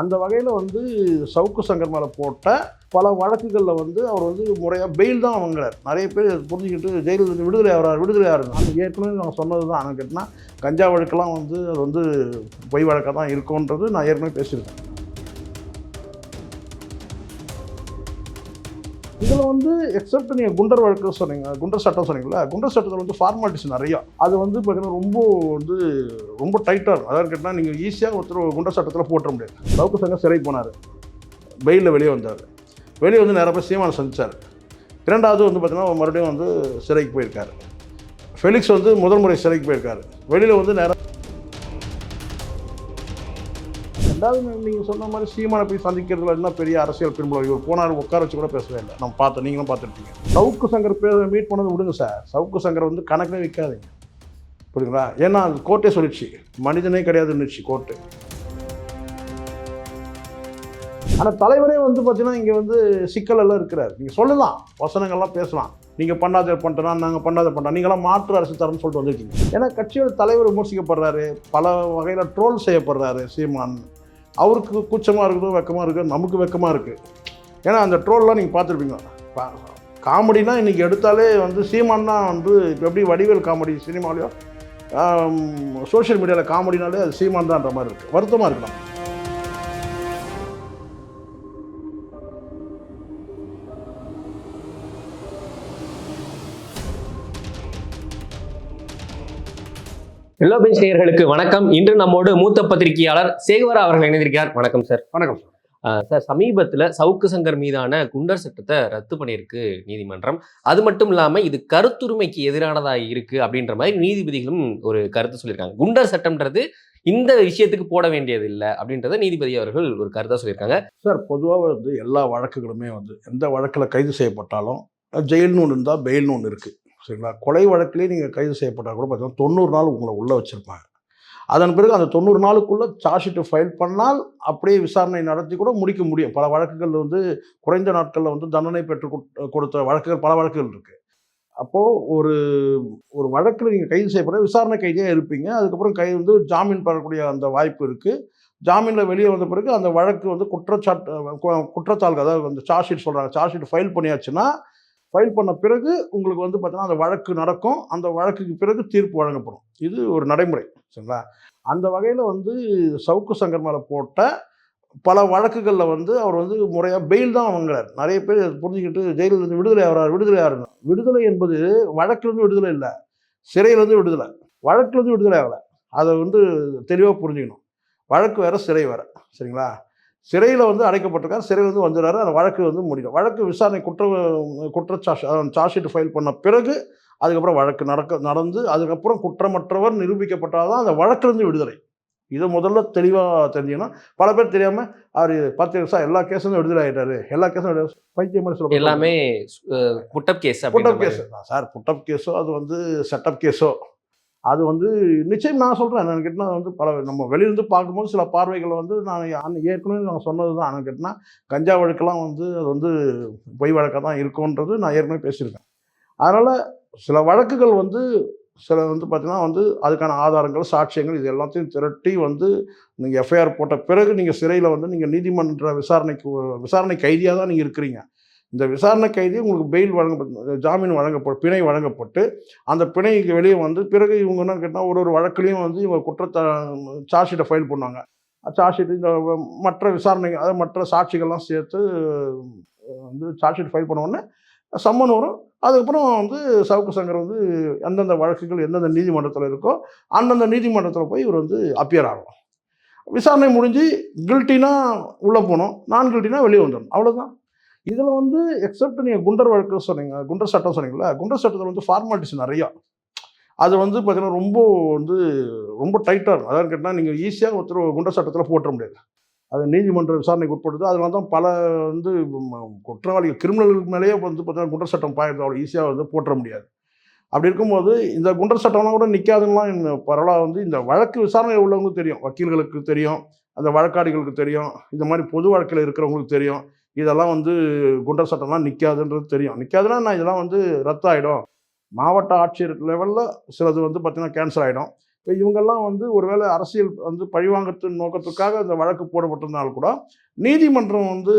அந்த வகையில் வந்து சவுக்கு சங்கர் மேலே போட்ட பல வழக்குகளில் வந்து அவர் வந்து முறையாக பெயில் தான் வாங்குறார். நிறைய பேர் புரிஞ்சுக்கிட்டு ஜெயிலில் விடுதலை ஆகிறார் விடுதலை ஆகிறார். அந்த ஏற்கனவே நான் சொன்னது தான் ஆனால் கேட்டினா கஞ்சா வழக்கெல்லாம் வந்து அது வந்து பொய் வழக்காக தான் இருக்கும்ன்றது நான் ஏற்கனவே பேசியிருக்கேன். இதில் வந்து எக்ஸப்ட் நீங்கள் குண்டர் வழக்கு சொன்னீங்க குண்டர் சட்டம் சொன்னீங்களா குண்டர் சட்டத்தில் வந்து ஃபார்மாலிட்டிஸ் நிறையா. அது வந்து பார்த்தீங்கன்னா ரொம்ப வந்து ரொம்ப டைட்டாக இருக்கும். அதாவது கேட்டால் நீங்கள் ஈஸியாக ஒருத்தர் குண்டர் சட்டத்தில் போட்டுற முடியாது. லவுக்கு சங்கம் சிறை போனார். பெயிலில் வெளியே வந்தார். வெளியே வந்து நேராக போய் சீமானை சந்தித்தார் இரண்டாவது வந்து பார்த்திங்கன்னா மறுபடியும் வந்து சிறைக்கு போயிருக்காரு. ஃபெலிக்ஸ் வந்து முதல் முறை சிறைக்கு போயிருக்காரு. வெளியில் வந்து நேராக ரெண்டாவது நீங்கள் சொன்ன மாதிரி சீமானை போய் சந்திக்கிறதுல என்ன பெரிய அரசியல் பின்புலம்? இவர் போனார் உட்கார வச்சு கூட பேசவே இல்லை. நம்ம பார்த்தோம் நீங்களும் பார்த்துருப்பீங்க. சவுக்கு சங்கர் பேர் மீட் பண்ணது விடுங்க சார். சவுக்கு சங்கர் வந்து கணக்கில் வைக்காதீங்க. புரியுங்களா ஏன்னா அது கோர்ட்டே சொல்லிடுச்சு. மனிதனே கிடையாதுன்னுச்சு கோர்ட்டு. ஆனால் தலைவரே வந்து பார்த்தீங்கன்னா இங்கே வந்து சிக்கல் எல்லாம் இருக்கிறார். நீங்கள் சொல்லலாம். வசனங்கள்லாம் பேசலாம். நீங்கள் பண்ணாத பண்ணுறனா நாங்கள் பண்ணாத பண்ணுறோம் நீங்களாம் மாற்று அரசு தரம்னு சொல்லிட்டு வந்திருக்கீங்க. ஏன்னா கட்சியோட தலைவர் விமர்சிக்கப்படுறாரு. பல வகையில் ட்ரோல் செய்யப்படுறாரு சீமான். அவருக்கு கூச்சமாக இருக்குதோ வெக்கமாக இருக்குது நமக்கு வெக்கமாக இருக்குது ஏன்னா அந்த ட்ரோல்லாம் நீங்கள் பார்த்துருப்பீங்க. காமெடினா இன்றைக்கி எடுத்தாலே வந்து சீமான்னா வந்து இப்போ எப்படி வடிவேல் காமெடி சினிமாலையோ சோஷியல் மீடியாவில் காமெடினாலே அது சீமான் தான்ற மாதிரி இருக்குது வருத்தமாக இருக்கலாம். எல்லோ பெஞ்ச் நேயர்களுக்கு வணக்கம். இன்று நம்மோடு மூத்த பத்திரிகையாளர் சேகவரா அவர்கள் இணைந்திருக்கிறார். வணக்கம் சார். வணக்கம் சார். சமீபத்துல சவுக்கு சங்கர் மீதான குண்டர் சட்டத்தை ரத்து பண்ணியிருக்கு நீதிமன்றம். அது மட்டும் இல்லாம இது கருத்துரிமைக்கு எதிரானதா இருக்கு அப்படின்ற மாதிரி நீதிபதிகளும் ஒரு கருத்து சொல்லியிருக்காங்க. குண்டர் சட்டம்ன்றது இந்த விஷயத்துக்கு போட வேண்டியது இல்லை அப்படின்றத நீதிபதி அவர்கள் ஒரு கருத்தா சொல்லியிருக்காங்க. சார் பொதுவாக வந்து எல்லா வழக்குகளுமே வந்து எந்த வழக்கில் கைது செய்யப்பட்டாலும் ஜெயில்னு ஒன்று இருந்தால் பெயில்னு ஒன்று இருக்குது சரிங்களா? கொலை வழக்கிலே நீங்கள் கைது செய்யப்பட்டால் கூட பார்த்தீங்கன்னா தொண்ணூறு நாள் உங்களை உள்ளே வச்சுருப்பாங்க. அதன் பிறகு அந்த தொண்ணூறு நாளுக்குள்ளே சார்ஜ் ஷீட்டு ஃபைல் பண்ணால் அப்படியே விசாரணை நடத்தி கூட முடிக்க முடியும். பல வழக்குகள் வந்து குறைந்த நாட்களில் வந்து தண்டனை பெற்று கொடுத்த வழக்குகள் பல வழக்குகள் இருக்குது அப்போது ஒரு ஒரு வழக்கில் நீங்கள் கைது செய்யப்பட விசாரணை கைதியாக இருப்பீங்க. அதுக்கப்புறம் கை வந்து ஜாமீன் பெறக்கூடிய அந்த வாய்ப்பு இருக்குது ஜாமீனில் வெளியே வந்த பிறகு அந்த வழக்கு வந்து குற்றச்சாட்டு கு- குற்றச்சாட்டு அதாவது அந்த சார்ஜ் ஷீட் சொல்கிறாங்க சார்ஜ் ஷீட் ஃபைல் பண்ணியாச்சுன்னா ஃபைல் பண்ண பிறகு உங்களுக்கு வந்து பார்த்தீங்கன்னா அந்த வழக்கு நடக்கும். அந்த வழக்குக்கு பிறகு தீர்ப்பு வழங்கப்படும். இது ஒரு நடைமுறை சரிங்களா? அந்த வகையில் வந்து சவுக்கு சங்கர் மேலே போட்ட பல வழக்குகளில் வந்து அவர் வந்து முறையாக பெயில் தான் வாங்குறார். நிறைய பேர் புரிஞ்சுக்கிட்டு ஜெயிலிருந்து விடுதலை ஆகிறார் விடுதலை ஆகணும் விடுதலை என்பது வழக்கிலிருந்து விடுதலை இல்லை சிறையிலேருந்து விடுதலை. வழக்கிலிருந்து விடுதலை ஆகலை. அதை வந்து தெளிவாக புரிஞ்சுக்கணும். வழக்கு வேறு சிறை வேறு சரிங்களா? சிறையில் வந்து அடைக்கப்பட்டிருக்கார். சிறையில் வந்து வந்துடுறாரு அந்த வழக்கு வந்து முடியும். வழக்கு விசாரணை குற்ற குற்றச்சார்ஜ் சார்ஜ் ஷீட் ஃபைல் பண்ண பிறகு அதுக்கப்புறம் வழக்கு நடக்க நடந்து அதுக்கப்புறம் குற்றமற்றவர் நிரூபிக்கப்பட்டால் தான் அந்த வழக்கிலிருந்து விடுதலை. இதை முதல்ல தெளிவாக தெரிஞ்சுக்கணும். பல பேர் தெரியாமல் அவர் பத்து வருஷம் எல்லா கேஸும் விடுதலை ஆகிட்டாரு எல்லா கேஸும் பைத்தியம் மாதிரி சொல்ல எல்லாமே put up case put up case sir put up கேஸோ அது வந்து செட்டப் கேஸோ அது வந்து நிச்சயம் நான் சொல்கிறேன் என்னன்னு கேட்டால் வந்து பல நம்ம வெளியிருந்து பார்க்கும்போது சில பார்வைகள் வந்து நான் அன்னை- ஏற்கனவே நான் சொன்னது தான். என்னன்னு கேட்டால் கஞ்சா வழக்கெல்லாம் வந்து அது வந்து பொய் வழக்காக தான் இருக்கும்ன்றது நான் ஏற்கனவே பேசியிருக்கேன். அதனால் சில வழக்குகள் வந்து சில வந்து பார்த்தீங்கன்னா வந்து அதுக்கான ஆதாரங்கள் சாட்சியங்கள் இது எல்லாத்தையும் திரட்டி வந்து நீங்கள் எஃப்ஐஆர் போட்ட பிறகு நீங்கள் சிறையில் வந்து நீங்கள் நீதிமன்ற விசாரணைக்கு விசாரணை கைதியாக தான் நீங்கள் இருக்கிறீங்க. இந்த விசாரணை கைதி உங்களுக்கு பெயில் வழங்கப்பட்டு ஜாமீன் வழங்கப்பட்டு பிணை வழங்கப்பட்டு அந்த பிணைக்கு வெளியே வந்து பிறகு இவங்க என்ன கேட்டால் ஒரு ஒரு வழக்குலையும் வந்து இவங்க குற்றத்தை சார்ஜ் ஷீட்டை ஃபைல் பண்ணுவாங்க. சார்ஜ் ஷீட் இந்த மற்ற விசாரணை அதாவது மற்ற சாட்சிகள்லாம் சேர்த்து வந்து சார்ஜ் ஷீட் ஃபைல் பண்ண சம்மன் வரும். அதுக்கப்புறம் வந்து சவுக்கு சங்கர் வந்து எந்தெந்த வழக்குகள் எந்தெந்த நீதிமன்றத்தில் இருக்கோ அந்தந்த நீதிமன்றத்தில் போய் இவர் வந்து அப்பியர் ஆகும். விசாரணை முடிஞ்சு கில்ட்டினா உள்ளே போகணும் நான் கில்ட்டினா வெளியே வந்துடணும். அவ்வளோதான் இதில் வந்து எக்ஸப்ட் நீங்கள் குண்டர் வழக்கு சொன்னீங்க குண்டர் சட்டம் சொன்னீங்களா குண்டர் சட்டத்தில் வந்து ஃபார்மாலிட்டிஸ் நிறையா. அது வந்து பார்த்தீங்கன்னா ரொம்ப வந்து ரொம்ப டைட்டாக இருக்கும். அதாவது கேட்டால் நீங்கள் ஈஸியாக ஒருத்தர் குண்டர் சட்டத்தில் போட்டுற முடியாது. அது நீதிமன்ற விசாரணைக்கு உட்படுது. அதனால தான் பல வந்து குற்றவாளிகள் கிரிமினல்களுக்கு மேலேயே வந்து பார்த்தீங்கன்னா குண்டர் சட்டம் பாயிருது அவ்வளோ ஈஸியாக வந்து போட்டுற முடியாது. அப்படி இருக்கும்போது இந்த குண்டர் சட்டம்லாம் கூட நிற்காதுலாம் பரவலாக வந்து இந்த வழக்கு விசாரணை உள்ளவங்களுக்கு தெரியும். வக்கீல்களுக்கு தெரியும் அந்த வழக்காடிகளுக்கு தெரியும் இந்த மாதிரி பொது வழக்கில் இருக்கிறவங்களுக்கு தெரியும். இதெல்லாம் வந்து குண்டர் சட்டம்லாம் நிற்காதுன்றது தெரியும். நிற்காதுன்னா நான் இதெல்லாம் வந்து ரத்தாயிடும். மாவட்ட ஆட்சியர் லெவலில் சிலது வந்து பார்த்திங்கன்னா கேன்சல் ஆகிடும் இப்போ இவங்கெல்லாம் வந்து ஒருவேளை அரசியல் வந்து பழிவாங்கத்தின் நோக்கத்துக்காக இந்த வழக்கு போடப்பட்டிருந்தாலும் கூட நீதிமன்றம் வந்து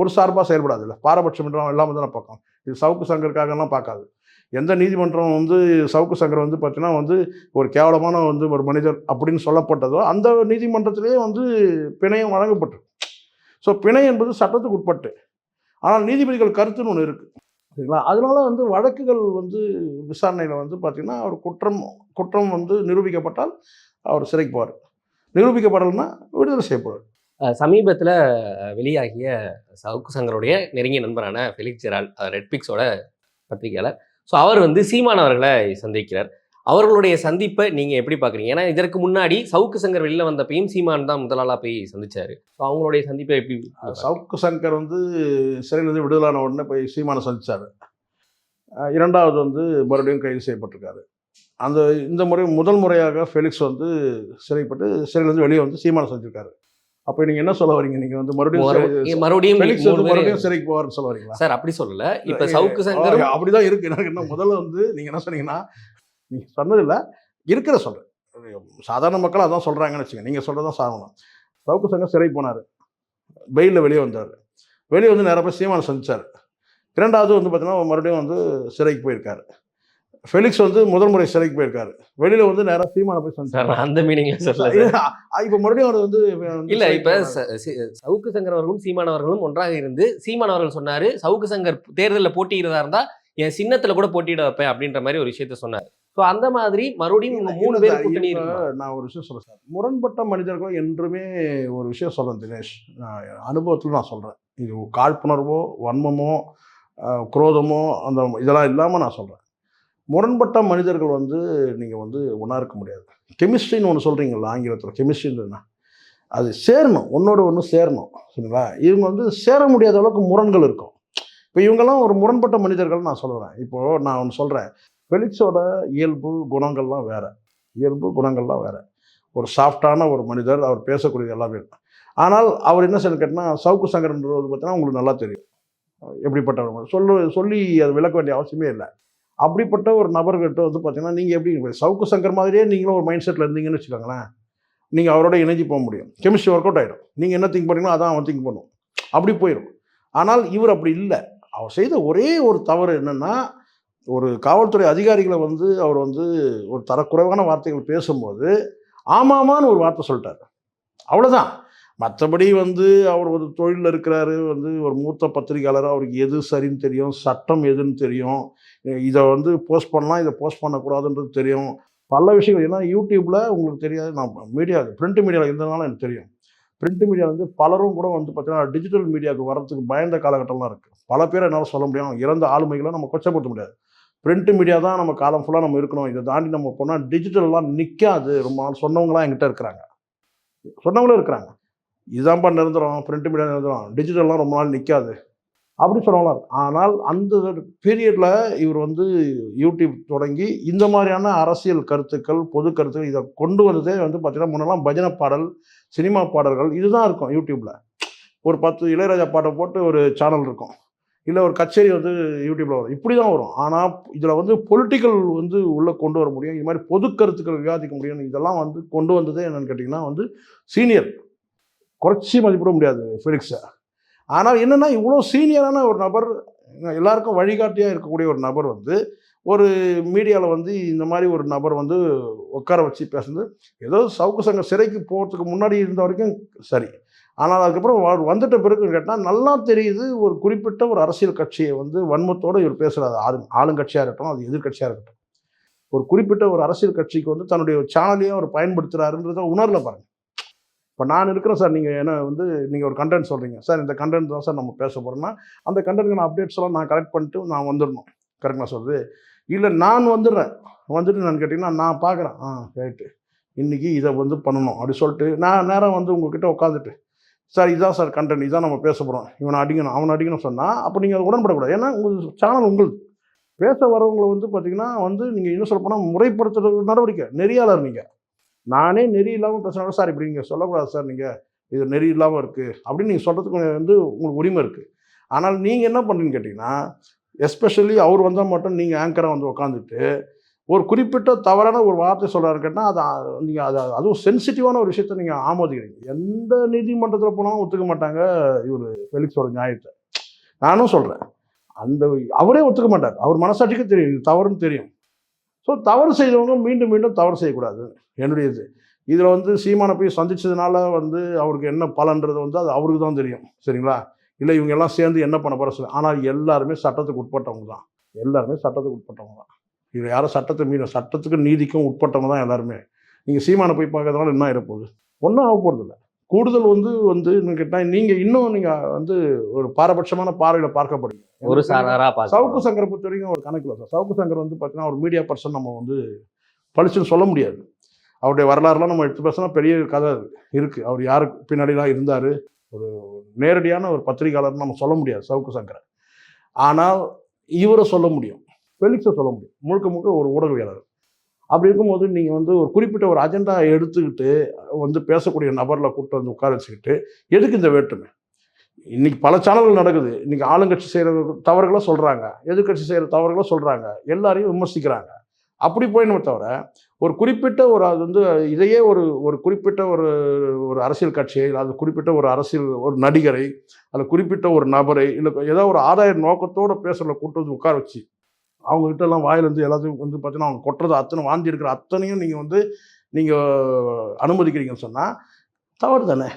ஒரு சார்பாக செயல்படாது இல்லை. பாரபட்சமன்றம் இல்லாமல் தானே பார்க்கும் இது சவுக்கு சங்கருக்காகலாம் பார்க்காது. எந்த நீதிமன்றம் வந்து சவுக்கு சங்கர் வந்து பார்த்தீங்கன்னா வந்து ஒரு கேவலமான வந்து ஒரு மனிதர் அப்படின்னு சொல்லப்பட்டதோ அந்த நீதிமன்றத்திலேயே வந்து பிணையம் வழங்கப்பட்டிருக்கு. ஸோ பிணை என்பது சட்டத்துக்கு உட்பட்டு. ஆனால் நீதிபதிகள் கருத்துன்னு ஒன்று இருக்குது சரிங்களா? அதனால வந்து வழக்குகள் வந்து விசாரணையில் வந்து பார்த்திங்கன்னா அவர் குற்றம் குற்றம் வந்து நிரூபிக்கப்பட்டால் அவர் சிறைக்கு போவார். நிரூபிக்கப்படலைன்னா விடுதலை செய்யப்படுவார். சமீபத்தில் வெளியாகிய சவுக்கு சங்கருடைய நெருங்கிய நண்பரான ஃபெலிக்ஸ் ஜெரால் ரெட்பிக்ஸோட பத்திரிகையாளர். ஸோ அவர் வந்து சீமான் அவர்களை சந்திக்கிறார். அவர்களுடைய சந்திப்பை நீங்க எப்படி பாக்குறீங்க? ஏன்னா இதற்கு முன்னாடி சவுக்கு சங்கர் வெளியில வந்தப்பையும் சீமான் தான் முதலாளா போய் சந்திச்சாரு. ஸோ அவங்களுடைய சந்திப்பை எப்படி சவுக்கு சங்கர் வந்து சிறையிலிருந்து விடுதலான உடனே போய் சீமானை சந்திச்சார். அஹ் இரண்டாவது வந்து மறுபடியும் கைது செய்யப்பட்டிருக்காரு. அந்த இந்த முறை முதல் முறையாக ஃபெலிக்ஸ் வந்து சிறைப்பட்டு சிறையிலேருந்து வெளியே வந்து சீமானை சந்திச்சிருக்காரு. அப்போ நீங்கள் என்ன சொல்ல வரீங்க? நீங்கள் வந்து மறுபடியும் மறுபடியும் ஃபெலிக்ஸ் வந்து மறுபடியும் சிறைக்கு போவார்னு சொல்ல வரீங்களா? சார் அப்படி சொல்லல. இப்ப சவுக்கு சங்கரும் ஆ, அப்படிதான் இருக்கு. எனக்கு என்ன முதல்ல வந்து நீங்க என்ன சொன்னீங்கன்னா நீங்க சொன்னதில்ல இருக்கிற சொல்றேன். சாதாரண மக்கள் அதான் சொல்றாங்கன்னு வச்சுங்க நீங்க சொல்றதான் சாதாரணம். சவுக்கு சங்கம் சிறை போனார். பெயிலில் வெளியே வந்தார். வெளியே வந்து நேராக போய் சீமானை சந்திச்சார். இரண்டாவது வந்து பார்த்தீங்கன்னா மறுபடியும் வந்து சிறைக்கு போயிருக்காரு. ஃபெலிக்ஸ் வந்து முதல் முறை சிறைக்கு போயிருக்காரு. வெளியில வந்து நேராக சீமானை போய் சார் சந்திச்சார் அந்த மீனிங்ல சொல்லல சார். இப்போ மறுபடியும் அவர் வந்து இல்ல இப்ப போனாரு. ச- சி- சவுக்கு சங்கர் அவர்களும் சீமான் அவர்களும் ஒன்றாக இருந்து சீமான் அவர்கள் சொன்னாரு சவுக்கு சங்கர் தேர்தலில் போட்டியிடுறதா இருந்தா என் சின்னத்துல கூட போட்டியிட வைப்பேன் அப்படின்ற மாதிரி ஒரு விஷயத்த சொன்னார். சோ அந்த மாதிரி மறுபடியும் இவங்க மூணு பேர் கூட்டணி? நான் ஒரு விஷயம் சொல்றேன் சார். முரண்பட்ட மனிதர்கள் என்றுமே ஒரு விஷயம் சொல்றேன் தினேஷ். அனுபவத்தில் நான் சொல்றேன். இது காழ்ப்புணர்வோ வன்மமோ குரோதமோ அந்த இதெல்லாம் இல்லாமல் நான் சொல்றேன். முரண்பட்ட மனிதர்கள் வந்து நீங்கள் வந்து ஒன்றா இருக்க முடியாது. கெமிஸ்ட்ரின்னு ஒன்று சொல்கிறீங்களா ஆங்கிலத்தில். கெமிஸ்ட்ரின்னு அது சேரணும் ஒன்னோட ஒன்று சேரணும் சரிங்களா? இவங்க வந்து சேர முடியாத அளவுக்கு முரண்கள் இருக்கும். இப்போ இவங்கெல்லாம் ஒரு முரண்பட்ட மனிதர்கள் நான் சொல்கிறேன் இப்போது நான் ஒன்று சொல்கிறேன் ஃபெலிக்ஸோட இயல்பு குணங்கள்லாம் வேறு. இயல்பு குணங்கள்லாம் வேறு. ஒரு சாஃப்டான ஒரு மனிதர் அவர் பேசக்கூடியது எல்லாமே இருக்கும். ஆனால் அவர் என்ன செய்யணும் கேட்டால் சவுக்கு சங்கரன்றது பார்த்தீங்கன்னா உங்களுக்கு நல்லா தெரியும். எப்படிப்பட்டவர்? சொல்லு சொல்லி அது விளக்க வேண்டிய அவசியமே இல்லை. அப்படிப்பட்ட ஒரு நபர்கிட்ட வந்து பார்த்தீங்கன்னா நீங்கள் எப்படி சவுக்கு சங்கர் மாதிரியே நீங்களும் ஒரு மைண்ட் செட்டில் இருந்தீங்கன்னு வச்சுக்கோங்களேன் நீங்கள் அவரோட இணைஞ்சு போக முடியும். கெமிஸ்ட்ரி ஒர்க் அவுட் ஆகிடும் நீங்கள் என்ன திங்க் பண்ணீங்களோ அதான் அவன் திங்க் பண்ணும். அப்படி போயிடும். ஆனால் இவர் அப்படி இல்லை. அவர் செய்த ஒரே ஒரு தவறு என்னென்னா ஒரு காவல்துறை அதிகாரிகளை வந்து அவர் வந்து ஒரு தரக்குறைவான வார்த்தைகள் பேசும்போது ஆமாமான்னு ஒரு வார்த்தை சொல்லிட்டார். அவ்வளோதான் மற்றபடி வந்து அவர் ஒரு தொழிலில் இருக்கிறாரு வந்து ஒரு மூத்த பத்திரிகையாளர் அவருக்கு எது சரின்னு தெரியும் சட்டம் எதுன்னு தெரியும் இதை வந்து போஸ்ட் பண்ணலாம் இதை போஸ்ட் பண்ணக்கூடாதுன்றது தெரியும். பல விஷயங்கள் ஏன்னா யூடியூப்பில் உங்களுக்கு தெரியாது நான் மீடியா பிரிண்ட் மீடியாவில் இருந்ததுனால எனக்கு தெரியும். பிரிண்ட் மீடியா வந்து பலரும் கூட வந்து பார்த்தீங்கன்னா டிஜிட்டல் மீடியாவுக்கு வரத்துக்கு பயந்த காலகட்டம்லாம் இருக்குது பல பேரை என்னால் சொல்ல முடியும். இறந்த ஆளுமைகளை நம்ம கொச்சப்படுத்த முடியாது. பிரிண்ட் மீடியா தான் நம்ம காலம் ஃபுல்லாக நம்ம இருக்கணும். இதை தாண்டி நம்ம போனால் டிஜிட்டல்லாம் நிற்காது ரொம்ப நாள் சொன்னவங்களாம் என்கிட்ட இருக்கிறாங்க. சொன்னவங்களும் இருக்கிறாங்க. இதுதான்ப்பா நிரந்தரம் பிரிண்ட் மீடியா நிரந்தரம். டிஜிட்டல்லாம் ரொம்ப நாள் நிற்காது அப்படி சொன்னவங்களாம் ஆனால் அந்த பீரியடில் இவர் வந்து யூடியூப் தொடங்கி இந்த மாதிரியான அரசியல் கருத்துக்கள் பொது கருத்துக்கள் இதை கொண்டு வந்ததே வந்து பார்த்தீங்கன்னா முன்னெல்லாம் பஜனை பாடல் சினிமா பாடல்கள் இதுதான் இருக்கும் யூடியூப்பில் ஒரு பத்து இளையராஜா பாட்டை போட்டு ஒரு சேனல் இருக்கும். இல்லை ஒரு கச்சேரி வந்து யூடியூப்பில் வரும். இப்படி தான் வரும். ஆனால் இதில் வந்து பொலிட்டிக்கல் வந்து உள்ளே கொண்டு வர முடியும். இது மாதிரி பொது கருத்துக்கள் விவாதிக்க முடியும் இதெல்லாம் வந்து கொண்டு வந்ததே என்னென்னு கேட்டிங்கன்னா வந்து சீனியர் குறைச்சி மதிப்பிட முடியாது ஃபிலிக்ஸை ஆனால் என்னென்னா இவ்வளோ சீனியரான ஒரு நபர் எல்லாருக்கும் வழிகாட்டியாக இருக்கக்கூடிய ஒரு நபர் வந்து ஒரு மீடியாவில் வந்து இந்த மாதிரி ஒரு நபர் வந்து உட்கார வச்சு பேசுனது. ஏதோ சவுக்கு சங்க சிறைக்கு போகிறதுக்கு முன்னாடி இருந்த வரைக்கும் சரி. ஆனால் அதுக்கப்புறம் அவர் வந்துட்ட பிறகு கேட்டால் நல்லா தெரியுது ஒரு குறிப்பிட்ட ஒரு அரசியல் கட்சியை வந்து வன்மத்தோடு இவர் பேசுகிறார் ஆளு ஆளுங்கட்சியாக இருக்கட்டும் அது எதிர்கட்சியாக இருக்கட்டும். ஒரு குறிப்பிட்ட ஒரு அரசியல் கட்சிக்கு வந்து தன்னுடைய சேனலையும் அவர் பயன்படுத்துகிறாருன்றத உணரல பாருங்க. இப்போ நான் இருக்கிறேன் சார் நீங்கள் என்ன வந்து நீங்கள் ஒரு கண்டென்ட் சொல்கிறீங்க சார் இந்த கண்டென்ட் தான் சார் நம்ம பேச போகிறோம்னா அந்த கண்டென்ட்க்கு அப்டேட்ஸ் எல்லாம் நான் கரெக்ட் பண்ணிட்டு நான் வந்துடணும் கரெக்டாக சொல்கிறது இல்லை நான் வந்துடுறேன். வந்துட்டு நான் கேட்டிங்கன்னா நான் பார்க்குறேன் ஆ ரைட்டு இன்றைக்கி இதை வந்து பண்ணணும். அப்படி சொல்லிட்டு நான் நேரம் வந்து உங்ககிட்ட உட்காந்துட்டு சார் இதுதான் சார் கண்டென்ட் இதான் நம்ம பேச போகிறோம் இவனை அடிக்கணும் அவனை அடிக்கணும் சொன்னால் அப்போ நீங்கள் உடன்படக்கூடாது. ஏன்னா உங்கள் சேனல் உங்களுக்கு பேச வரவங்களை வந்து பார்த்தீங்கன்னா வந்து நீங்கள் இன்னும் சொல்ல போனால் முறைப்படுத்துகிற நடவடிக்கை. நெறியாளர் நீங்கள் நானே நெறி இல்லாமல் பேசுகிறேன் சார் இப்படி நீங்கள் சொல்லக்கூடாது சார் நீங்கள் இது நெறி இல்லாமல் இருக்குது அப்படின்னு நீங்கள் சொல்கிறதுக்கு வந்து உங்களுக்கு உரிமை இருக்குது ஆனால் நீங்கள் என்ன பண்ணுறீங்கன்னு கேட்டிங்கன்னா எஸ்பெஷலி அவர் வந்தால் மட்டும் நீங்கள் ஆங்கராக வந்து உட்காந்துட்டு ஒரு குறிப்பிட்ட தவறான ஒரு வார்த்தை சொல்கிறாரு கேட்டால் அது நீங்கள் அது அதுவும் சென்சிட்டிவான ஒரு விஷயத்தை நீங்கள் ஆமோதிக்கிறீங்க. எந்த நீதிமன்றத்தில் போனாலும் ஒத்துக்க மாட்டாங்க இவர் ஃபெலிக்ஸோட நியாயத்தை நானும் சொல்கிறேன் அந்த அவரே ஒத்துக்க மாட்டார். அவர் மனசாட்சிக்கு தெரியும். இது தவறுன்னு தெரியும். ஸோ தவறு செய்தவங்க மீண்டும் மீண்டும் தவறு செய்யக்கூடாது. என்னுடைய இது இதில் வந்து சீமானை போய் சந்திச்சதுனால வந்து அவருக்கு என்ன பலன்றது வந்து அது அவருக்கு தான் தெரியும். சரிங்களா? இல்லை இவங்க எல்லாம் சேர்ந்து என்ன பண்ண போகிற சொல்லி. ஆனால் எல்லாருமே சட்டத்துக்கு உட்பட்டவங்க தான். எல்லாருமே சட்டத்துக்கு உட்பட்டவங்க தான். இது யாரும் சட்டத்தை மீற சட்டத்துக்கு நீதிக்கும் உட்பட்டவங்க தான் எல்லாருமே. நீங்கள் சீமானை போய் பார்க்கறதுனால என்ன ஆகிடப்போகுது ஒன்றும் ஆக போகிறது இல்லை கூடுதல் வந்து வந்து கேட்டால் நீங்கள் இன்னும் நீங்கள் வந்து ஒரு பாரபட்சமான பார்வையில் பார்க்கப்படுங்க ஒரு சவுக்கு சங்கரை பொறுத்த வரைக்கும் ஒரு கணக்கில் சார். சவுக்கு சங்கர் வந்து பார்த்தீங்கன்னா ஒரு மீடியா பர்சன் நம்ம வந்து பளிச்சுன்னு சொல்ல முடியாது. அவருடைய வரலாறுலாம் நம்ம எடுத்து பேசினா பெரிய கதை இருக்குது அவர் யாருக்கு பின்னாடிலாம் இருந்தார்? ஒரு நேரடியான ஒரு பத்திரிகையாளர்னு நம்ம சொல்ல முடியாது சவுக்கு சங்கரை. ஆனால் இவரை சொல்ல முடியும். ஃபெலிக்ஸை சொல்ல முடியும். முழுக்க முழுக்க ஒரு ஊடகவியலாளர். அப்படி இருக்கும்போது நீங்கள் வந்து ஒரு குறிப்பிட்ட ஒரு அஜெண்டா எடுத்துக்கிட்டு வந்து பேசக்கூடிய நபரில் கூப்பிட்டு வந்து உட்கார வச்சுக்கிட்டு எதுக்கு இந்த வேற்றுமை இன்னைக்கு பல சேனல்கள் நடக்குது. இன்னைக்கு ஆளுங்கட்சி செய்கிற தவறுகளை சொல்கிறாங்க எதிர்கட்சி செய்கிற தவறுகளை சொல்கிறாங்க எல்லாரையும் விமர்சிக்கிறாங்க. அப்படி போயிடணும் தவிர ஒரு குறிப்பிட்ட ஒரு அது வந்து இதையே ஒரு ஒரு குறிப்பிட்ட ஒரு ஒரு அரசியல் கட்சியை அது குறிப்பிட்ட ஒரு அரசியல் ஒரு நடிகரை அல்ல குறிப்பிட்ட ஒரு நபரை இல்லை ஏதோ ஒரு ஆதாய நோக்கத்தோடு பேசுகிற கூட்டு வந்து உட்கார வச்சு அவங்கக்கிட்ட எல்லாம் வாயிலிருந்து எல்லாத்தையும் வந்து பார்த்தீங்கன்னா அவங்க கொட்டுறது அத்தனை வாந்தி இருக்கிற அத்தனையும் நீங்கள் வந்து நீங்கள் அனுமதிக்கிறீங்கன்னு சொன்னால் தவறு தானே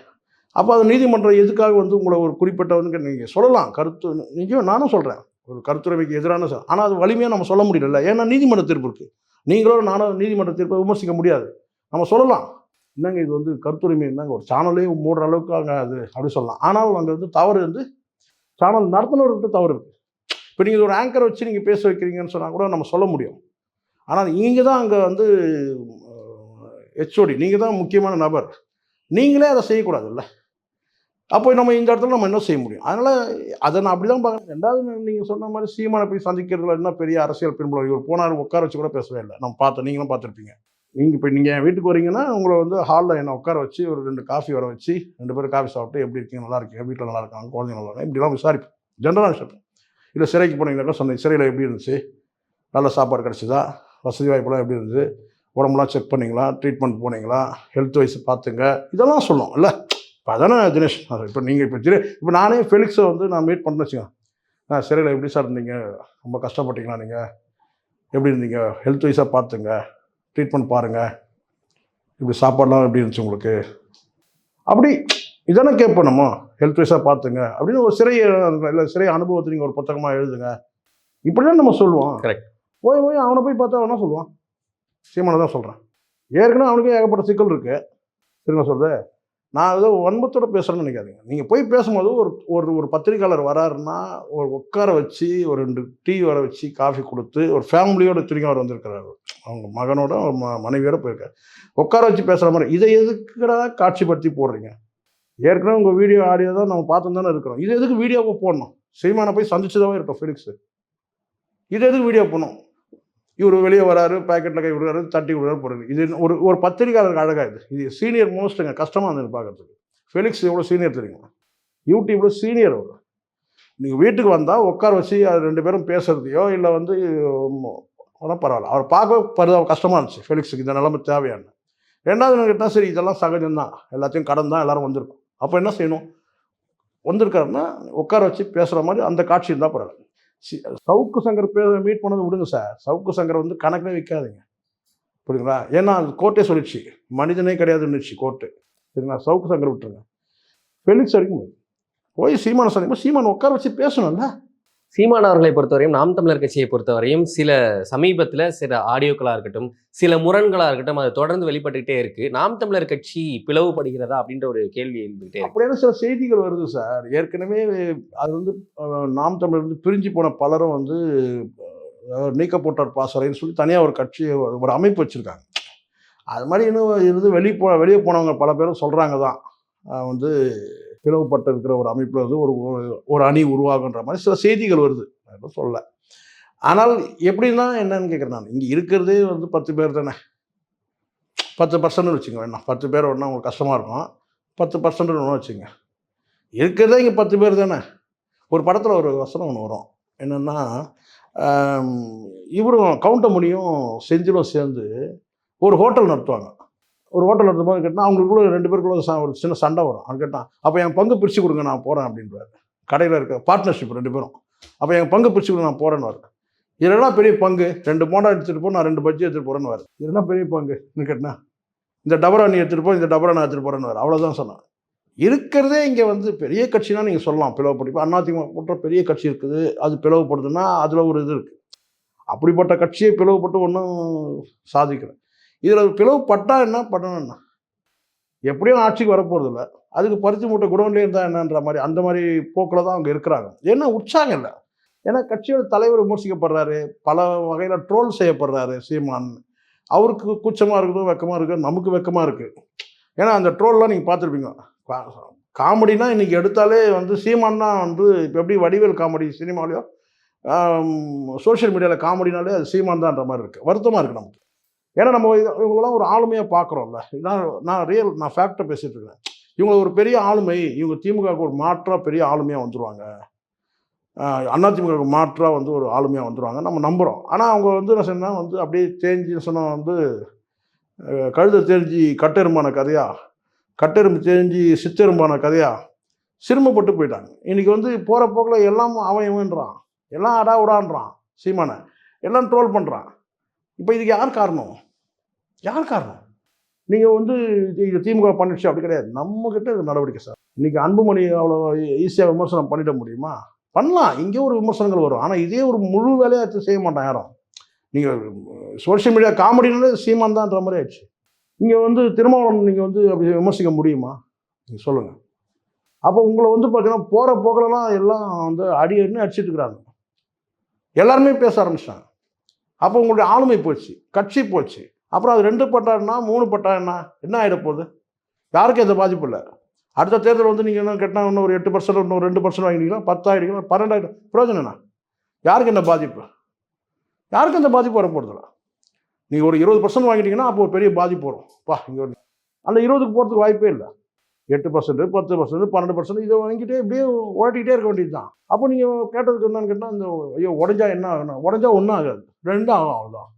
அப்போ அது நீதிமன்றம் எதுக்காக வந்து உங்களை ஒரு குறிப்பிட்ட வந்து நீங்கள் சொல்லலாம். கருத்து நிஜம் நானும் சொல்கிறேன் ஒரு கருத்துரிமைக்கு எதிரான ஆனால் அது வலிமையாக நம்ம சொல்ல முடியல ஏன்னா நீதிமன்ற தீர்ப்பு இருக்குது நீங்களோ நானும் நீதிமன்ற தீர்ப்பை விமர்சிக்க முடியாது. நம்ம சொல்லலாம். என்னங்க இது வந்து கருத்துரிமை என்னங்க? ஒரு சேனலே மூடுற அளவுக்கு அங்கே அது அப்படி சொல்லலாம். ஆனால் அங்கே வந்து தவறு வந்து சேனல் நடத்தினவர்கிட்ட தவறு இருக்குது இப்போ நீங்கள் ஒரு ஆங்கரை வச்சு நீங்கள் பேச வைக்கிறீங்கன்னு சொன்னால் கூட நம்ம சொல்ல முடியும். ஆனால் நீங்கள் தான் அங்கே வந்து ஹெச்ஓடி நீங்கள் தான் முக்கியமான நபர். நீங்களே அதை செய்யக்கூடாதுல்ல. அப்போ நம்ம இந்த இடத்துல நம்ம என்ன செய்ய முடியும்? அதனால் அதை நான் அப்படி தான் பார்க்குறேன். ரெண்டாவது நீங்கள் சொன்ன மாதிரி சீமானை போய் சந்திக்கிறதுல என்ன பெரிய அரசியல் பின்புலம் இவர் போனார் உட்கார வச்சு கூட பேசவே இல்லை. நம்ம பார்த்தோம் நீங்களும் பார்த்துருப்பீங்க. நீங்கள் இப்போ நீங்கள் என் வீட்டுக்கு வரீங்கன்னா உங்களை வந்து ஹாலில் என்னை உட்கார வச்சு ஒரு ரெண்டு காஃபி வர வச்சு ரெண்டு பேரும் காஃபி சாப்பிட்டு எப்படி இருக்கீங்க நல்லா இருக்கீங்க வீட்டில் நல்லா இருக்காங்க குழந்தைங்க நல்லா இருக்காங்க இப்படிலாம் விசாரிப்பேன் ஜென்ரலாக விஷயம். இல்லை சிறைக்கு போனீங்கன்னாக்கா சொன்னேன் சிறையில் எப்படி இருந்துச்சு? நல்ல சாப்பாடு கிடச்சிதா? வசதி வாய்ப்புலாம் எப்படி இருந்துச்சு உடம்புலாம் செக் பண்ணீங்களா? ட்ரீட்மெண்ட் போனீங்களா? ஹெல்த் வைஸ் பார்த்துங்க. இதெல்லாம் சொல்லும் இல்லை. இப்போ அதானே தினேஷ் அது இப்போ நீங்கள் இப்போ திரு இப்போ நானே ஃபெலிக்ஸை வந்து நான் மீட் பண்ண வச்சுக்கோங்க. ஆ சிறையில் எப்படி சார் இருந்தீங்க? ரொம்ப கஷ்டப்பட்டீங்களா நீங்கள் எப்படி இருந்தீங்க? ஹெல்த் வைஸாக பார்த்துங்க. ட்ரீட்மெண்ட் பாருங்கள் இப்படி சாப்பாடுலாம் எப்படி இருந்துச்சு உங்களுக்கு? அப்படி இதானே கேட்போம் நம்ம? ஹெல்த் வைஸாக பார்த்துங்க. அப்படின்னு ஒரு சிறை இல்லை சிறை அனுபவத்தை நீங்கள் ஒரு புத்தகமாக எழுதுங்க. இப்படிதான் நம்ம சொல்லுவோம். Correct. போய் போய் அவனை போய் பார்த்தா அவனா சொல்லுவான்? சீமானை தான் சொல்கிறேன் ஏற்கனவே அவனுக்கு ஏகப்பட்ட சிக்கல் இருக்கு. சரிங்க சொல்றது நான் ஏதோ வன்மத்தோட பேசுகிறேன்னு நினைக்காதீங்க. நீங்கள் போய் பேசும்போது ஒரு ஒரு ஒரு பத்திரிக்கையாளர் வராருன்னா ஒரு உட்கார வச்சு ஒரு ரெண்டு டீ வர வச்சு காஃபி கொடுத்து ஒரு ஃபேமிலியோட திரும்பி அவர் வந்திருக்கிறாரு. அவங்க மகனோட ம மனைவியோட போயிருக்காரு. உட்கார வச்சு பேசுகிற மாதிரி. இதை எதுக்குடா காட்சிப்படுத்தி போடுறீங்க? ஏற்கனவே உங்கள் வீடியோ ஆடியோ தான் நம்ம பார்த்து தானே இருக்கிறோம். இது எதுக்கு வீடியோவை போடணும்? சீமானை போய் சந்திச்சதாவே இருக்கட்டும் ஃபிலிக்ஸு இது எதுக்கு வீடியோ போடணும்? இவர் வெளியே வராரு பேக்கெட்டில் கை விடுறாரு தட்டி விடுறாரு போடுறாரு. இது ஒரு ஒரு பத்திரிக்கையாளருக்கு அழகாக இது. இது சீனியர் மோஸ்ட்டுங்க கஷ்டமாக இருந்தது பார்க்குறதுக்கு. ஃபெலிக்ஸ் எவ்வளோ சீனியர் தெரியுமா? யூடியூப்பில் சீனியர் அவர். நீங்கள் வீட்டுக்கு வந்தால் உட்கார வச்சு அது ரெண்டு பேரும் பேசுகிறதையோ இல்லை வந்து ஆனால் பரவாயில்ல. அவர் பார்க்க பரிதா கஷ்டமாக இருந்துச்சு ஃபெலிக்ஸுக்கு இந்த நிலைமை தேவையான ரெண்டாவது கேட்டால் சரி இதெல்லாம் சகஜம்தான். எல்லாத்தையும் கடன் தான் எல்லாரும் வந்திருக்கும். அப்போ என்ன செய்யணும்? வந்திருக்காருன்னா உட்கார வச்சு பேசுகிற மாதிரி அந்த காட்சி இருந்தால் பரவாயில்ல சி- சவுக்கு சங்கர் பே மீட் பண்ணது விடுங்க சார். சவுக்கு சங்கர் வந்து கணக்கிலே வைக்காதீங்க. புரியுதுங்களா? ஏன்னா அது கோர்ட்டே சொல்லிடுச்சு. மனிதனே கிடையாதுன்னுச்சு கோர்ட்டு. சரிங்களா? சவுக்கு சங்கர் விட்டுருங்க. ஃபெலிக்ஸ் வரைக்கும் போய் சீமான சந்திப்போம் சீமான் உட்கார வச்சு பேசணும்ல? சீமான் அவர்களை பொறுத்தவரையும் நாம் தமிழர் கட்சியை பொறுத்தவரையும் சில சமீபத்தில் சில ஆடியோக்களாக இருக்கட்டும் சில முரண்களாக இருக்கட்டும் அது தொடர்ந்து வெளிப்பட்டுக்கிட்டே இருக்கு. நாம் தமிழர் கட்சி பிளவுபடுகிறதா அப்படின்ற ஒரு கேள்வி எழுந்துகிட்டே அப்படியான சில செய்திகள் வருது சார். ஏற்கனவே அது வந்து நாம் தமிழர் வந்து பிரிஞ்சு போன பலரும் வந்து அஹ், நீக்கப்பட்டார் பாசறைன்னு சொல்லி தனியாக ஒரு கட்சி ஒரு அமைப்பு வச்சுருக்காங்க. அது மாதிரி இன்னும் இருந்து வெளியே போ வெளியே போனவங்க பல பேரும் சொல்கிறாங்க தான். வந்து பிளவுபட்டு இருக்கிற ஒரு அமைப்பில் வந்து ஒரு ஒரு- அணி உருவாகுன்ற மாதிரி சில செய்திகள் வருது. நான் சொல்ல. ஆனால் எப்படின்னா என்னன்னு கேட்குறேன் நான். இங்கே இருக்கிறதே வந்து பத்து பேர் தானே. பத்து பர்சன்ட் வச்சுங்க வேணாம் பத்து பேர் ஒன்றா உங்களுக்கு கஷ்டமாக இருக்கும். பத்து பர்சன்ட் ஒன்று வச்சுங்க இருக்கிறதே இங்கே பத்து பேர் தானே. ஒரு படத்தில் ஒரு வசனம் ஒன்று வரும். என்னென்னா இவரும் இவரும் கவுண்டமணியும் செஞ்சிலும் சேர்ந்து ஒரு ஹோட்டல் நடத்துவாங்க. ஒரு ஹோட்டல் நடத்தும் போது கேட்டால் அவங்களுக்குள்ள ரெண்டு பேருக்குள்ள ச- ஒரு சின்ன சண்டை வரும். அவன் கேட்டான் அப்போ என் பங்கு பிரித்து கொடுங்க நான் போகிறேன் அப்படின்றாரு. கடையில் இருக்க பார்ட்னர்ஷிப் ரெண்டு பேரும். அப்போ என் பங்கு பிரித்து கொடுங்க நான் போகிறேன்னு வரு இதெல்லாம் பெரிய பங்கு? ரெண்டு போண்டா எடுத்துகிட்டு போ நான் ரெண்டு பஜ்ஜி எடுத்துகிட்டு போகிறேன்னு வரு இதெல்லாம் பெரிய பங்குன்னு கேட்டா இந்த டபரா நீ எடுத்துகிட்டு போ இந்த டபரா நான் எடுத்துகிட்டு போகிறேன்னு வரு அவ்வளோதான் சொன்னான் இருக்கிறதே இங்கே வந்து பெரிய கட்சினா நீங்கள் சொல்லலாம். பிளவுபட்டு இப்போ அதிமுக போன்ற பெரிய கட்சி இருக்குது அது பிளவுபடுதுன்னா அதில் ஒரு இது இருக்குது அப்படிப்பட்ட கட்சியை பிளவுபட்டு ஒன்றும் சாதிக்கிறேன் இதில் பிளவுபட்டா என்ன பண்ணணும் என்ன எப்படியும் ஆட்சிக்கு வரப்போகிறது இல்லை அதுக்கு பருத்தி மூட்டை குடோன்லேயே இருந்தால் என்னன்ற மாதிரி அந்த மாதிரி போக்கில் தான் அவங்க இருக்கிறாங்க. ஏன்னா உற்சாகம் இல்லை. ஏன்னா கட்சியோட தலைவர் விமர்சிக்கப்படுறாரு பல வகையில் ட்ரோல் செய்யப்படுறாரு சீமான். அவருக்கு கூச்சமாக இருக்குது வெக்கமாக இருக்குது நமக்கு வெக்கமாக இருக்குது ஏன்னா அந்த ட்ரோல்லாம் நீங்கள் பார்த்துருப்பீங்க. காமெடினா இன்றைக்கி எடுத்தாலே வந்து சீமான் தான் வந்து இப்போ எப்படி வடிவேல் காமெடி சினிமாலையோ சோஷியல் மீடியாவில் காமெடினாலே அது சீமான் தான்ற மாதிரி இருக்குது வருத்தமாக இருக்குது நமக்கு. ஏன்னா நம்ம இவங்களெல்லாம் ஒரு ஆளுமையாக பார்க்குறோம்ல. நான் நான் ரியல் நான் ஃபேக்டை பேசிகிட்டு இருக்கேன் இவங்க ஒரு பெரிய ஆளுமை இவங்க திமுகவுக்கு ஒரு மாற்றாக பெரிய ஆளுமையாக வந்துருவாங்க. அதிமுகவுக்கு மாற்றாக வந்து ஒரு ஆளுமையாக வந்துடுவாங்க நம்ம நம்புகிறோம் ஆனால் அவங்க வந்து என்ன சொன்னால் வந்து அப்படியே தேஞ்சு சொன்னால் வந்து கழுத தெரிஞ்சு கட்டெரும்பான கதையா கட்டெரும்பு தெரிஞ்சு சித்தெரும்பான கதையா சிரமப்பட்டு போயிட்டாங்க. இன்றைக்கி வந்து போகிற போக்கில் எல்லாம் அவன் இவன்றான் எல்லாம் அடா உடான்றான் சீமானை. எல்லாம் ட்ரோல் பண்ணுறான் இப்போ இதுக்கு யார் காரணம்? யார் காரணம்? நீங்கள் வந்து இது திமுக பண்ணிடுச்சு அப்படி கிடையாது. நம்மக்கிட்ட இது நடவடிக்கை சார். இன்றைக்கி அன்புமணி அவ்வளோ ஈஸியாக விமர்சனம் பண்ணிட முடியுமா? பண்ணலாம். இங்கே ஒரு விமர்சனங்கள் வரும். ஆனால் இதே ஒரு முழு வேலையாக செய்ய மாட்டான் யாரும். நீங்கள் சோஷியல் மீடியா காமெடினாலே சீமான் தான்ற மாதிரி ஆயிடுச்சு. இங்கே வந்து திருமாவளவன் நீங்கள் வந்து அப்படி விமர்சிக்க முடியுமா? நீங்கள் சொல்லுங்கள் அப்போ உங்களை வந்து பார்த்தீங்கன்னா போகிற போக்கிலலாம் எல்லாம் வந்து அடி அடினு அடிச்சுட்டு இருக்கிறாங்க. எல்லாருமே பேச ஆரம்பிச்சிட்டாங்க. அப்போ உங்களுடைய ஆளுமை போச்சு கட்சி போச்சு. அப்புறம் அது ரெண்டு பட்டான்னா மூணு பட்டான்னா என்ன ஆகிட போகுது? யாருக்கும் எந்த பாதிப்பு இல்லை. அடுத்த தேர்தல் வந்து நீங்கள் என்ன கேட்டால் இன்னும் ஒரு எட்டு பர்சன்ட் இன்னும் ரெண்டு பர்சன்ட் வாங்கினீங்களா பத்தாயிரம் பன்னெண்டாயிரம். பிரயோஜனம் என்ன? யாருக்கு என்ன பாதிப்பு? யாருக்கும் எந்த பாதிப்பு வரப்போகிறதில்ல நீங்கள் ஒரு இருபது பர்சன்ட் வாங்கிட்டீங்கன்னா அப்போ ஒரு பெரிய பாதிப்பு வரும். பா இங்கே ஒரு அந்த இருபதுக்கு போகிறதுக்கு வாய்ப்பே இல்லை. எட்டு பர்சன்ட் பத்து பர்சன்ட் பன்னெண்டு பர்சன்ட் இதை வாங்கிட்டே இப்படியே ஓட்டிக்கிட்டே இருக்க வேண்டியது தான் அப்போ நீங்கள் கேட்டதுக்கு என்னன்னு கேட்டால் இந்த ஐயோ உடஞ்சா என்ன ஆகணும் உடஞ்சா ஒன்றும் ஆகாது. ரெண்டும் ஆகும் அவ்வளோதான்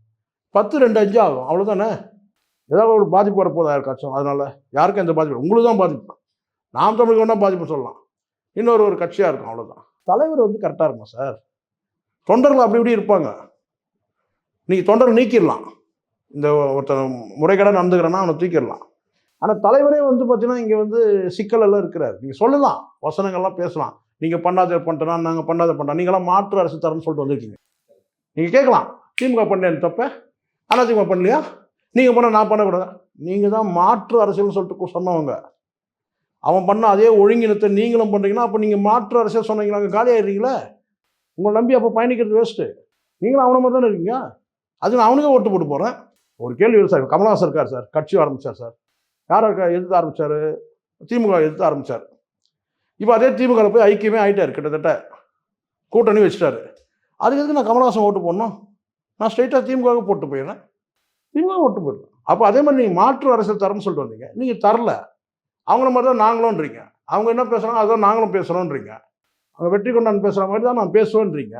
பத்து ரெண்டு அஞ்சு ஆகும். அவ்வளோதானே ஏதாவது ஒரு பாதிப்பு வரப்போதா யாருக்காச்சும்? அதனால் யாருக்கும் எந்த பாதிப்பு உங்களுக்கு தான் பாதிப்பு. நாம் தமிழுக்கு வேணால் பாதிப்பு சொல்லலாம். இன்னொரு ஒரு கட்சியாக இருக்கும். அவ்வளோதான் தலைவர் வந்து கரெக்டாக இருக்கும் சார் தொண்டர்கள் அப்படி இப்படி இருப்பாங்க. நீங்கள் தொண்டர் நீக்கிடலாம். இந்த ஒருத்தன் முறைகேடாக நடந்துக்கிறேன்னா அவனை தூக்கிடலாம். ஆனால் தலைவரே வந்து பார்த்தீங்கன்னா இங்கே வந்து சிக்கல் எல்லாம் இருக்கிறார். நீங்கள் சொல்லலாம். வசனங்கள்லாம் பேசலாம். நீங்கள் பண்ணாத பண்ணிட்டனா நாங்கள் பண்ணாத பண்ணிட்டோம். நீங்களாம் மாற்று அரசு தரேன்னு சொல்லிட்டு வந்திருக்கீங்க. நீங்கள் கேட்கலாம். திமுக பண்ணேன் தப்ப? அதிமுக பண்ணலையா? நீங்கள் பண்ண நான் பண்ணக்கூடாது? நீங்கள் தான் மாற்று அரசியல்னு சொல்லிட்டு சொன்னவங்க. அவன் பண்ண அதே ஒழுங்கினத்தை நீங்களும் பண்ணுறீங்கன்னா அப்போ நீங்கள் மாற்று அரசியல் சொன்னீங்களா அங்கே காலியாகிறீங்களே உங்களை நம்பி அப்போ பயணிக்கிறது வேஸ்ட்டு நீங்களும் அவனை மாதிரி தானே இருக்கீங்க? அது நான் அவனுக்கே ஓட்டு போட்டு போகிறேன் ஒரு கேள்வி சார். கமலஹாசன் இருக்கார் சார். கட்சி ஆரம்பித்தார் சார். யார் எதிர்த்து ஆரம்பித்தார் திமுக எதிர்த்து ஆரம்பிச்சார். இப்போ அதே திமுக போய் ஐக்கியமே ஆகிட்டார் கிட்டத்தட்ட. கூட்டணி வச்சுட்டாரு. அதுக்கு எதுக்கு நான் கமலஹாசன் ஓட்டு போடணும்? நான் ஸ்ட்ரைட்டாக திமுகவுக்கு போட்டு போயிடுறேன். திமுக ஓட்டு போயிடுறேன். அப்போ அதே மாதிரி நீங்கள் மாற்று அரசியல் தரம்னு சொல்லிட்டு வந்தீங்க. நீங்கள் தரல. அவங்கள மாதிரி தான் நாங்களும்ன்றீங்க. அவங்க என்ன பேசுகிறாங்க அதான் நாங்களும் பேசுகிறோன்றீங்க அவங்க வெற்றி கொண்டாந்து பேசுகிற மாதிரி தான் நான் பேசுவேன்றீங்க.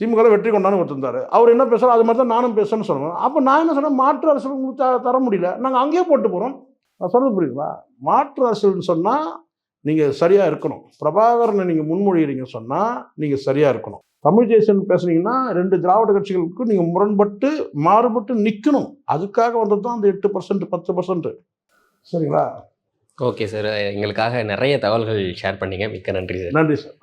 திமுக வெற்றி கொண்டான்னு ஒருத்தந்தார் அவர் என்ன பேசுகிறோம் அது மாதிரி தான் நானும் பேசுகிறேன்னு சொல்லுவேன். அப்போ நான் என்ன சொன்னேன் மாற்று அரசியல் உங்களுக்கு தர முடியல. நாங்கள் அங்கேயே போட்டு போகிறோம் நான் சொல்கிறது புரியுதுங்களா? மாற்று அரசியல்னு சொன்னால் நீங்கள் சரியாக இருக்கணும். பிரபாகரனை நீங்கள் முன்மொழிகிறீங்கன்னு சொன்னால் நீங்கள் சரியாக இருக்கணும். தமிழ் தேசியம் பேசுனீங்கன்னா ரெண்டு திராவிட கட்சிகளுக்கும் நீங்கள் முரண்பட்டு மாறுபட்டு நிற்கணும் அதுக்காக வந்தது தான் அந்த எட்டு பர்சன்ட் பத்து பர்சன்ட் சரிங்களா? Okay sir. எங்களுக்காக நிறைய தகவல்கள் ஷேர் பண்ணீங்க. மிக்க நன்றி சார். நன்றி சார்.